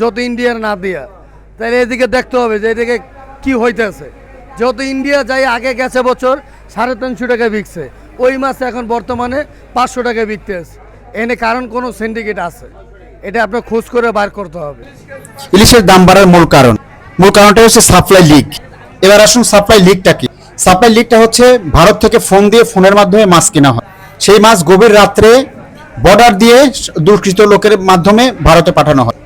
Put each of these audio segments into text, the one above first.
যত ইন্ডিয়ার না দিয়া। তাহলে এদিকে দেখতে হবে যে এদিকে কি হইতেছে। যত ইন্ডিয়া যাই আগে গেছে বছর, সাড়ে তিনশো টাকা বিকছে। ওই মাছ এখন বর্তমানে পাঁচশো টাকা বিকতে আছে এনে কারণ কোনো সিন্ডিকেট আছে। এটা আপনার খোঁজ করে বার করতে হবে। ইলিশের দাম বাড়ার মূল কারণ। মূল কারণটা হচ্ছে সাপ্লাই লিক এবার আসুন সাপ্লাই লিকটা কি? সাপ্লাই লিকটা হচ্ছে ভারত থেকে ফোন দিয়ে ফোনের মাধ্যমে মাছ কেনা হয়। সেই মাছ গভীর রাত্রে বর্ডার দিয়ে দুষ্কৃত লোকের মাধ্যমে ভারতে পাঠানো হয়।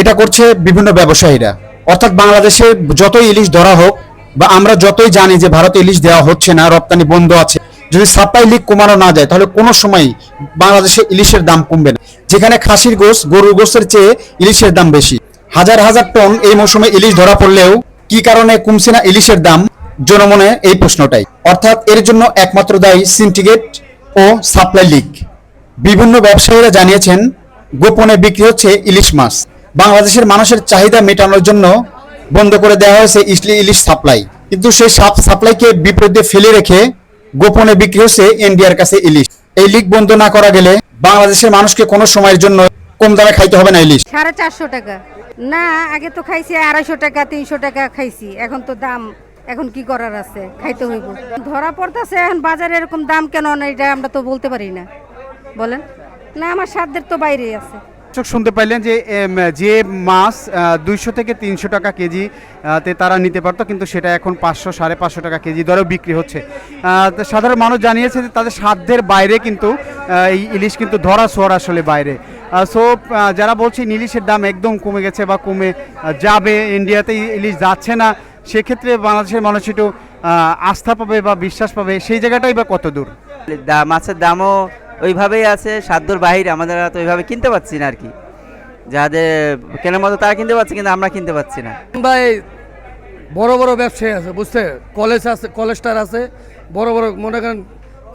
এটা করছে বিভিন্ন ব্যবসায়ীরা। অর্থাৎ বাংলাদেশে যতই ইলিশ ধরা হোক বা আমরা যতই জানি যে ভারতে ইলিশ দেওয়া হচ্ছে না, রপ্তানি বন্ধ আছে, যদি সাপ্লাই লিক কমানো না যায়, তাহলে কোনো সময় বাংলাদেশে ইলিশের দাম কমবে না। যেখানে খাসির গোস গরুর গোসের চেয়ে ইলিশের দাম বেশি। হাজার হাজার টন এই মৌসুমে ইলিশ ধরা পড়লেও কি কারণে কমছে না ইলিশের দাম? জনমনে এই প্রশ্নটাই। অর্থাৎ এর জন্য একমাত্র দায়ী সিন্ডিকেট ও সাপ্লাই লিক বিভিন্ন ব্যবসায়ীরা জানিয়েছেন, গোপনে বিক্রি হচ্ছে ইলিশ মাছ। বাংলাদেশের মানুষের চাহিদা মেটানোর জন্য বন্ধ করে দেওয়া হয়েছে ইসলি ইলিশ সাপ্লাই। কিন্তু সেই সাপ- সাপ্লাইকে বিপরীতে ফেলে রেখে গোপনে বিক্রি হচ্ছে ইন্ডিয়ার কাছে ইলিশ। এই লিক বন্ধ না করা গেলে বাংলাদেশের মানুষকে কোনো সময়ের জন্য কম দামে খাইতে হবে না ইলিশ। সাড়ে চারশো টাকা। না, আগে তো খাইছি আড়াইশো টাকা, তিনশো টাকা খাইছি। এখন তো দাম, এখন কি করার আছে? খাইতে হইব। ধরা পড়তেছে, এখন বাজারে এরকম দাম কেন না এটা আমরা তো বলতে পারি না। বলেন? না, আমার সাধ্যের তো বাইরেই আছে। দর্শক শুনতে পাইলেন যে যে মাছ দুইশো থেকে তিনশো টাকা কেজি তে তারা নিতে পারতো, কিন্তু সেটা এখন পাঁচশো, সাড়ে পাঁচশো টাকা কেজি দরেও বিক্রি হচ্ছে। সাধারণ মানুষ জানিয়েছে যে, তাদের সাধ্যের বাইরে কিন্তু এই ইলিশ কিন্তু ধরা ছোঁয়ার আসলে বাইরে। সো যারা বলছে ইলিশের দাম একদম কমে গেছে বা কমে যাবে ইন্ডিয়াতে ইলিশ যাচ্ছে না, সেক্ষেত্রে বাংলাদেশের মানুষ একটু আস্থা পাবে বা বিশ্বাস পাবে, সেই জায়গাটাই বা কত দূর? মাছের দামও ওইভাবেই আছে, সাধ্যর বাহিরে, আমাদের তো ওইভাবে কিনতে পারছি না আর কি। যাদের কেনার মতো তারা কিনতে পারছে কিন্তু আমরা কিনতে পারছি না। ভাই, বড় বড় ব্যবসায়ী আছে বুঝতে কলেজ আছে কলেজটার আছে, বড় বড়, মনে করেন,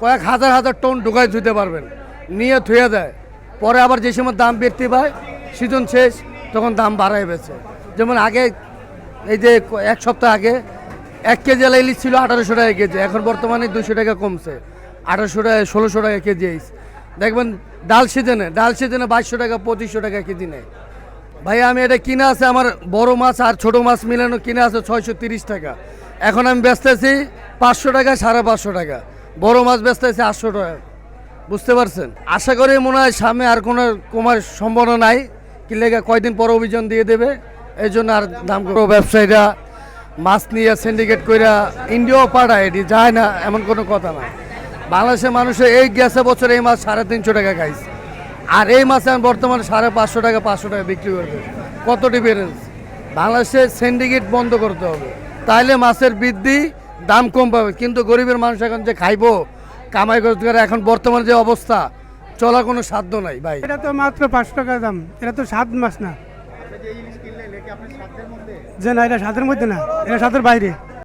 কয়েক হাজার হাজার টন ঢুকায় ধুইতে পারবেন, নিয়ে থুয়ে দেয়। পরে আবার যে সময় দাম বৃদ্ধি পায়, সিজন শেষ, তখন দাম বাড়ায় বেছে যেমন আগে, এই যে এক সপ্তাহ আগে, এক কেজি ইলিশ ছিল আঠারোশো টাকা কেজি, এখন বর্তমানে দুশো টাকা কমছে। আঠারোশো টাকা, ষোলোশো টাকা কেজি আইস। দেখবেন ডাল সিজনে ডাল সিজনে বাইশশো টাকা, পঁচিশশো টাকা কেজি নেয়। ভাই, আমি এটা কিনে আছে, আমার বড় মাছ আর ছোট মাছ মিলানো কিনে আছে ছয়শো তিরিশ টাকা। এখন আমি বেচতেছি পাঁচশো টাকা, সাড়ে পাঁচশো টাকা। বড় মাছ বেচতেছি আটশো টাকা। বুঝতে পারছেন? আশা করি মনে হয় সামনে আর কোনো কমার সম্ভাবনা নাই। কি লেগে কয়দিন পর অভিযান দিয়ে দেবে, এই জন্য আর দাম করব ব্যবসায়ীরা মাছ নিয়ে সিন্ডিকেট কইরা ইন্ডিয়াও পাঠায়, এটি যায় না, এমন কোনো কথা না বাংলাদেশের মানুষের এই গেছে বছর এই মাছ সাড়ে তিনশো টাকা খাইছে। আর এই মাছ এখন বর্তমানে সাড়ে পাঁচশো টাকা পাঁচশো টাকা বিক্রি করবে। কত ডিফারেন্স বাংলাদেশের সিন্ডিকেট বন্ধ করতে হবে। তাইলে মাছের বৃদ্ধি দাম কম পাবে। কিন্তু গরিবের মানুষ এখন যে খাইবো কামাই রোজগার এখন বর্তমানে যে অবস্থা চলা কোনো সাধ্য নাই ভাই। এটা তো মাত্র পাঁচশো টাকা দাম। এটা তো সাত মাস না। যে না এটা সাতের মধ্যে না। এটা সাতের বাইরে।